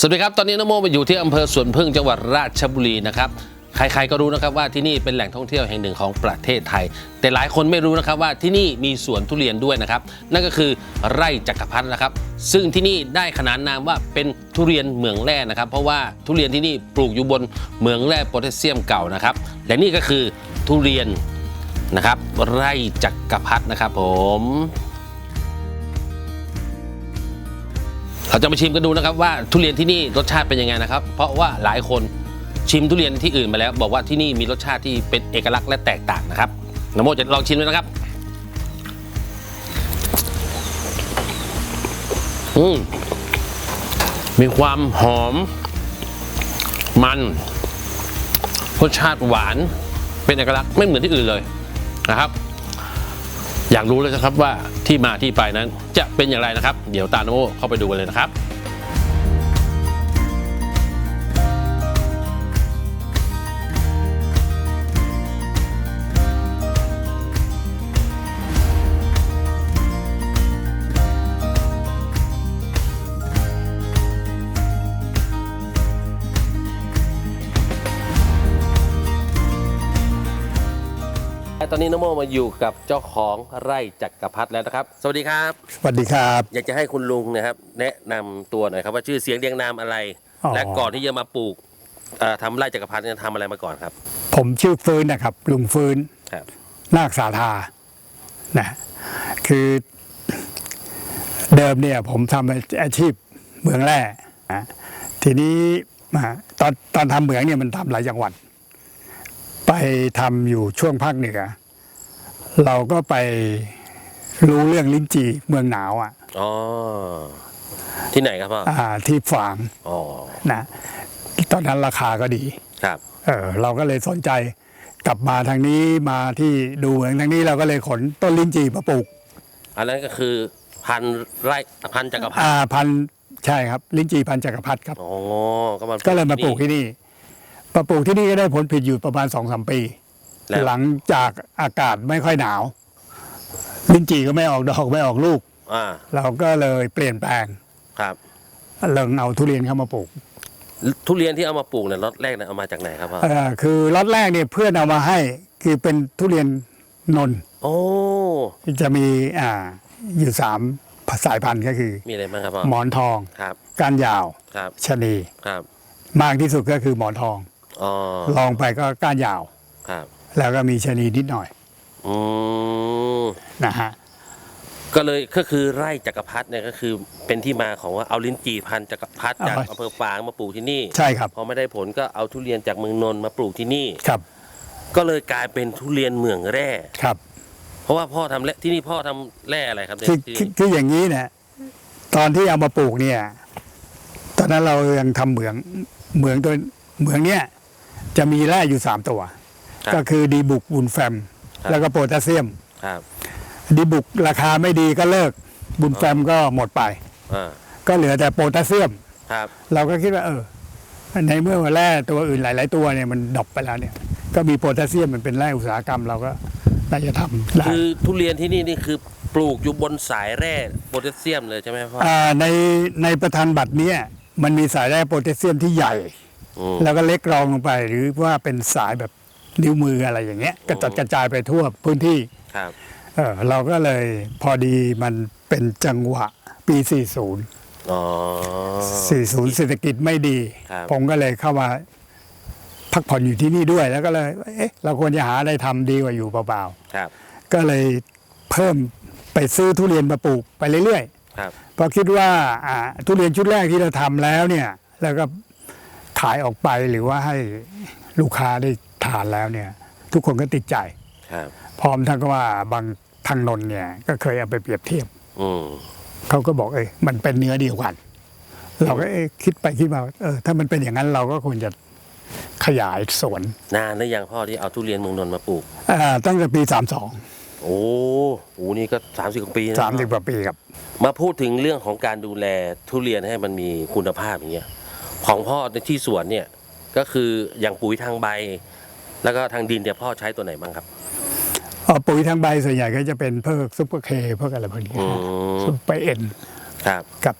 สวัสดีครับ ตอนนี้นโมมาอยู่ที่อำเภอสวนพึ่งจังหวัดราชบุรีนะครับใครๆก็รู้นะครับว่าที่นี่เป็นแหล่งท่องเที่ยวแห่งหนึ่งของประเทศไทย แต่หลายคนไม่รู้นะครับว่าที่นี่มีสวนทุเรียนด้วยนะครับ นั่นก็คือไร่จักรพรรดินะครับ ซึ่งที่นี่ได้ขนานนามว่าเป็นทุเรียนเหมืองแร่นะครับ เพราะว่าทุเรียนที่นี่ปลูกอยู่บนเหมืองแร่โพแทสเซียมเก่านะครับ และนี่ก็คือทุเรียนนะครับไร่จักรพรรดินะครับผม เราจะมาชิมกันดูนะครับว่าทุเรียนที่นี่รสชาติเป็นยังไงนะครับ เพราะว่าหลายคนชิมทุเรียนที่อื่นมาแล้ว บอกว่าที่นี่มีรสชาติที่เป็นเอกลักษณ์และแตกต่างนะครับนโมจะลองชิมเลยนะครับ อืมมีความหอม มันรสชาติหวานเป็นเอกลักษณ์ไม่เหมือนที่อื่นเลยนะครับ อยากรู้เลยนะครับว่า ที่มาที่ไปนั้นจะเป็นอย่างไรนะครับ เดี๋ยวตาโนโมเข้าไปดูกันเลยนะครับ ตอนนี้นโมมาอยู่กับเจ้าของไร่จักรพัฒแล้วนะครับ สวัสดีครับ สวัสดีครับ อยากจะให้คุณลุงนะครับ แนะนำตัวหน่อยครับว่าชื่อเสียงเรียงนามอะไร อ๋อ และก่อนที่จะมาปลูกเอ่อทำไร่จักรพัฒเนี่ยทำอะไรมาก่อนครับผมชื่อฟื้นนะครับ ลุงฟื้นครับ นาคสาธานะคือเดิมเนี่ยผมทำอาชีพเหมืองแร่นะทีนี้อ่าตอนตอนทำเหมืองเนี่ยมันทำหลายจังหวัด ไปทำอยู่ช่วงภาคเหนือ เราก็ไปรู้เรื่องลิ้นจีเมืองหนาวอะอ๋อที่ไหนครับพ่ออ่า ที่ฝางอ๋อนะตอนนั้นราคาก็ดีครับเออเราก็เลยสนใจกลับมาทางนี้มาที่ดูเหมืองทางนี้เราก็เลยขนต้นลิ้นจี่มาปลูก อันนั้นก็คือพันธุ์ไร่พันธุ์จักรพัฒอ่าพันธุ์ใช่ครับ ลิ้นจี่พันธุ์จักรพรรดิครับอ๋อก็มาก็เลยมาปลูกที่นี่ มาปลูกที่นี่ก็ได้ผลผลิตอยู่ประมาณสองสามปี แล้ว หลังจากอากาศไม่ค่อยหนาว ลิ้นจี่ก็ไม่ออกดอกไม่ออกลูก อ่าเราก็เลยเปลี่ยนแปลงครับ เลิงเอาทุเรียนเข้ามาปลูกทุเรียนที่เอามาปลูกเนี่ยรถแรกเนี่ยเอามาจากไหนครับพ่อเออคือล็อตแรกเนี่ยเพื่อนเอามาให้คือเป็นทุเรียนนนท์โอ้จะมีอ่าอยู่สามสายพันธุ์ก็คือ มีอะไรบ้างครับพ่อหมอนทอง ครับ ก้านยาว ครับชะนี ครับ มากที่สุดก็คือหมอนทอง อ๋อลองไปก็ก้านยาว ครับแล้วก็มีชะนีนิดหน่อยอืมนะฮะก็เลยก็คือไร่จักรพรรดิเนี่ยก็คือเป็นที่มาของว่าเอาลิ้นจี่พันธุ์จักรพรรดิจากอำเภอฝางมาปลูกที่นี่ใช่ครับพอไม่ได้ผลก็เอาทุเรียนจากเมืองนนท์มาปลูกที่นี่ ครับก็เลยกลายเป็นทุเรียนเหมืองแร่ ครับเพราะว่าพ่อทำแร่ที่นี่พ่อทำแร่อะไรครับเนี่ยคือที่คือคืออย่างนี้นะตอนที่เอามาปลูกเนี่ย ตอนนั้นเรายังทำเหมืองเหมืองตัวเหมืองเนี่ย จะมีแร่อยู่สามตัว ครับก็คือดีบุกบุญแฟม ครับ แล้วก็โพแทสเซียม ครับดีบุกราคาไม่ดีก็เลิกบุญแฟมก็หมดไปอ่าก็เหลือแต่โพแทสเซียม ครับ เราก็คิดว่าเออ ในเมื่อว่าแร่ตัวอื่นหลาย ๆ ตัวเนี่ยมันดรอปไปแล้วเนี่ย ก็มีโพแทสเซียมมันเป็นแร่อุตสาหกรรมเราก็น่าจะทำได้คือทุเรียนที่นี่นี่คือปลูกอยู่บนสายแร่โพแทสเซียมเลยใช่ไหมพ่ออ่าในในประธานบัตรเนี้ยมันมีสายแร่โพแทสเซียมที่ใหญ่อืม แล้วก็เล็กรองลงไป หรือว่าเป็นสายแบบนิ้วมืออะไรอย่างเงี้ยกระจัดกระจายไปทั่วพื้นที่ครับเออเราก็เลยพอดีมันเป็นจังหวะปี 40 อ๋อ 40 เศรษฐกิจไม่ดี ครับ ผมก็เลยเข้ามาพักผ่อนอยู่ที่นี่ด้วยแล้วก็เลย เอ๊ะ เราควรจะหาอะไรทำดีกว่าอยู่เปล่าครับ ๆ ก็เลยเพิ่มไปซื้อทุเรียนมาปลูกไปเรื่อยครับ ๆเพราะคิดว่าอ่าทุเรียนชุดแรกที่เราทำแล้วเนี่ย แล้วก็ ขายออกไปหรือว่าให้ลูกค้าได้ทานแล้วเนี่ย ทุกคนก็ติดใจ ครับพร้อมทั้งก็ว่าบางทางนนท์เนี่ย ก็เคยเอาไปเปรียบเทียบ อืมเขาก็บอกเอ้ยมันเป็นเนื้อเดียวกัน เราก็เอ้ยคิดไปคิดมาเออถ้ามันเป็นอย่างนั้นเราก็ควรจะขยายสวนนานหรือยังพ่อที่เอาทุเรียนเมืองนนท์มาปลูก อ่าตั้งแต่ปีโอ้โหนี่ก็สามสิบกว่าปีนะ32 30กว่าปีครับ มาพูดถึงเรื่องของการดูแลทุเรียนให้มันมีคุณภาพอย่างเงี้ย ของพ่อในที่สวนเนี่ยก็คืออย่างปุ๋ยทางใบ แล้วก็ทางดินเนี่ยพ่อใช้ตัวไหนบ้างครับเอ่อปุ๋ยทางใบส่วนใหญ่ก็จะเป็นเพิกซุปเปอร์เคเพิกอะไรพวกนี้อืมซุปเปอร์เอ็นครับกับ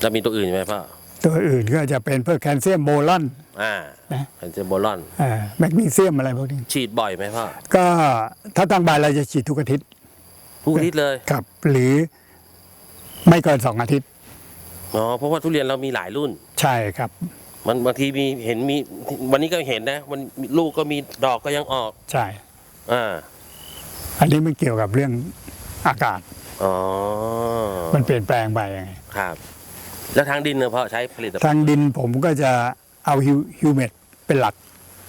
แล้วมีตัวอื่นไหมพ่อตัวอื่นก็จะเป็นพวกแคลเซียมโบรอน อ่านะเป็นเจโบลอน อ่าแมกนีเซียมอะไรพวกนี้ ฉีดบ่อยไหมพ่อก็ถ้าตั้งใบเราจะฉีดทุกอาทิตย์ทุกอาทิตย์เลย ครับ หรือไม่เกินสองอาทิตย์ อ๋อเพราะว่าทุเรียนเรามีหลายรุ่น ใช่ครับ มันบางทีมีเห็นมีวันนี้ก็เห็นนะวันลูกก็มีดอกก็ยังออก ใช่ อ่า อันนี้มันเกี่ยวกับเรื่องอากาศ อ๋อมันเปลี่ยนแปลงไปยังไงครับ แล้วทางดินเนอะพ่อใช้ผลิตภัณฑ์ทางดินผมก็จะเอาฮิวฮิวเมดเป็นหลัก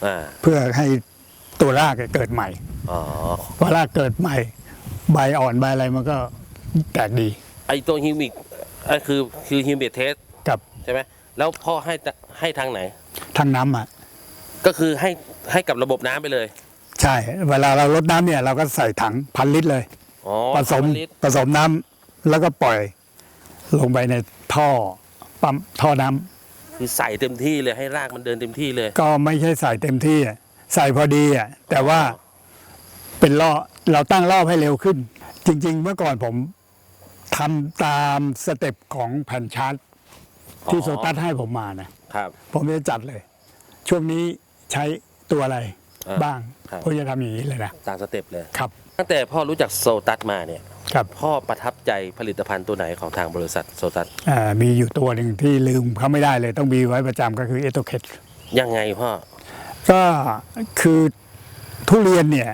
อ่าเพื่อให้ตัวรากเกิดใหม่อ๋อพอรากเกิดใหม่ ใบอ่อนใบอะไรมันก็แตกดี ไอตัวฮิวมิก ไอคือคือฮิวมิกเทสกับใช่ไหมแล้วพ่อให้ตะให้ทางไหน ทางน้ำอะ ก็คือให้ให้กับระบบน้ำไปเลย ใช่ เวลาเราลดน้ำเนี่ย เราก็ใส่ถังพันลิตรเลย อ๋อผสมพันลิตรผสมน้ำแล้วก็ปล่อยลงไปในท่อปั๊มท่อน้ำคือใส่เต็มที่เลยให้รากมันเดินเต็มที่เลย ก็ไม่ใช่ใส่เต็มที่อะใส่พอดีอะแต่ว่าเป็นล่อบเราตั้งรอบให้เร็วขึ้น จริง ๆ เมื่อก่อนผม ทำตามสเต็ปของแผ่นชาร์ตที่โซตัสให้ผมมานะครับ ผมจะจัดเลย ช่วงนี้ใช้ตัวอะไรเออบ้างครับผมจะทำอย่างนี้เลยนะตามสเต็ปเลยครับ ตั้งแต่พ่อรู้จักโซตัสมาเนี่ยครับพ่อประทับใจผลิตภัณฑ์ตัวไหนของทางบริษัทโซตัสอ่ามีอยู่ตัวหนึ่งที่ลืมเขาไม่ได้เลย ต้องมีไว้ประจำก็คือเอโตเคยังไงพ่อ ก็คือทุเรียนเนี่ย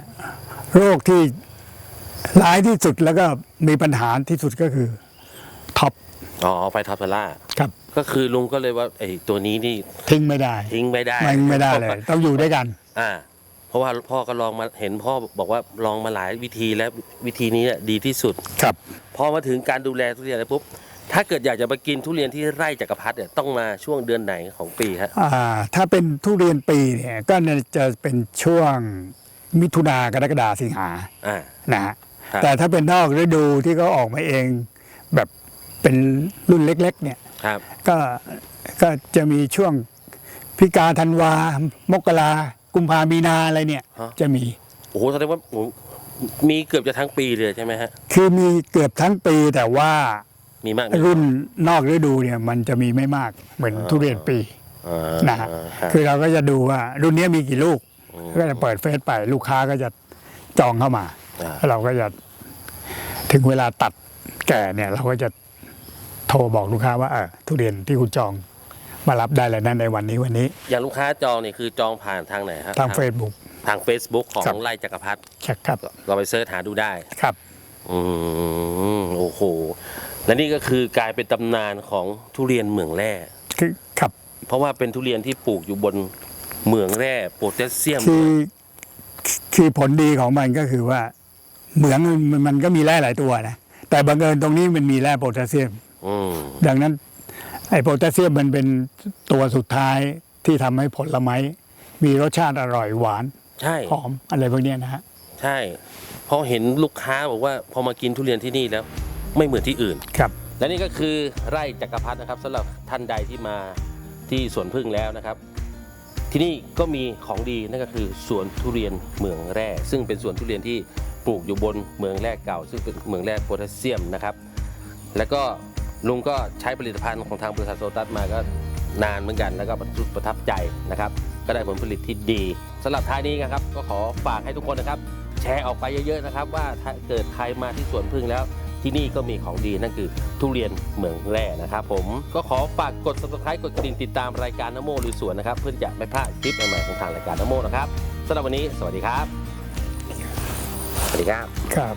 โรคที่ ร้ายที่สุดแล้วก็มีปัญหาที่สุดก็คือท็อปอ๋อไฟทอปเทล่าครับ ก็คือลุงก็เลยว่าไอ้ตัวนี้นี่ทิ้งไม่ได้ทิ้งไม่ได้มันไม่ได้เลย ต้องอยู่ด้วยกัน อ่า เพราะว่าพ่อก็ลองมาเห็นพ่อบอกว่าลองมาหลายวิธีแล้ววิธีนี้ดีที่สุดครับ พอมาถึงการดูแลทุเรียนแล้วปุ๊บถ้าเกิดอยากจะไปกินทุเรียนที่ไร่จักรพรรดิเนี่ยต้องมาช่วงเดือนไหนของปีครับอ่า ถ้าเป็นทุเรียนปีเนี่ยก็จะเป็นช่วงมิถุนากรกฎาสิงหาอ่านะฮะครับ แต่ถ้าเป็นนอกฤดูที่เขาออกมาเองแบบเป็นรุ่นเล็ก ๆ เนี่ยครับก็ก็จะมีช่วงพิกาธันวา มกรากุมภามีนาอะไรเนี่ยจะมี โอ้โหแสดงว่าโอ้โหมีเกือบจะทั้งปีเลยใช่ไหมฮะ คือมีเกือบทั้งปีแต่ว่ามีมากรุ่นนอกฤดูเนี่ยมันจะมีไม่มากเหมือนทุเรียนปีอ่านะฮะครับคือเราก็จะดูว่ารุ่นนี้มีกี่ลูกอืมก็จะเปิดเฟซไปลูกค้าก็จะจองเข้ามาอ่าแล้ว เราก็จะถึงเวลาตัดแก่เนี่ย เราก็จะโทรบอกลูกค้าว่าเออทุเรียนที่คุณจองมารับได้แล้วนั่นในวันนี้วันนี้ อย่างลูกค้าจองเนี่ยคือจองผ่านทางไหนครับทางเฟซบุ๊กทาง Facebook ของครับไร่จักรพรรดิครับเราไปเสิร์ชหาดูได้ครับอืมโอ้โห และนี่ก็คือกลายเป็นตำนานของทุเรียนเหมืองแร่คือครับ เพราะว่าเป็นทุเรียนที่ปลูกอยู่บนเหมืองแร่โพแทสเซียมคือคือผลดีของมันก็คือว่า เหมืองมันมันก็มีแร่หลายตัวนะแต่บังเอิญตรงนี้มันมีแร่โพแทสเซียมอืมดังนั้น ไอ้โพแทสเซียมมันเป็นตัวสุดท้ายที่ทำให้ผลไม้มีรสชาติอร่อยหวานใช่หอมอะไรพวกเนี้ยนะฮะใช่พอเห็นลูกค้าบอกว่าพอมากินทุเรียนที่นี่แล้ว ไม่เหมือนที่อื่นครับ และนี่ก็คือไร่จักรพรรดินะครับสำหรับท่านใดที่มาที่สวนพึ่งแล้วนะครับ ที่นี่ก็มีของดีนั่นก็คือสวนทุเรียนเมืองแร่ ซึ่งเป็นสวนทุเรียนที่ ปลูกอยู่บนเมืองแร่เก่า ซึ่งเป็นเมืองแร่โพแทสเซียมนะครับ แล้วก็ลุงก็ใช้ผลิตภัณฑ์ของทางบริษัทโซตัสมาก็นานเหมือนกันแล้วก็ประประทับใจนะครับ ก็ได้ผลผลิตที่ดีสำหรับท้ายนี้นะครับ ก็ขอฝากให้ทุกคนนะครับ แชร์ออกไปเยอะๆนะครับ ว่าถ้าเกิดใครมาที่สวนพึ่งแล้ว ที่นี่ก็มีของดีนั่นคือทุเรียนเมืองแร่นะครับ ผมก็ขอฝากกด subscribe กดกระดิ่งติดตามรายการนโมหรือสวนนะครับ เพื่อที่จะไม่พลาดคลิปใหม่ๆของทางรายการนโมนะครับสำหรับวันนี้ สวัสดีครับ ดีครับ ครับ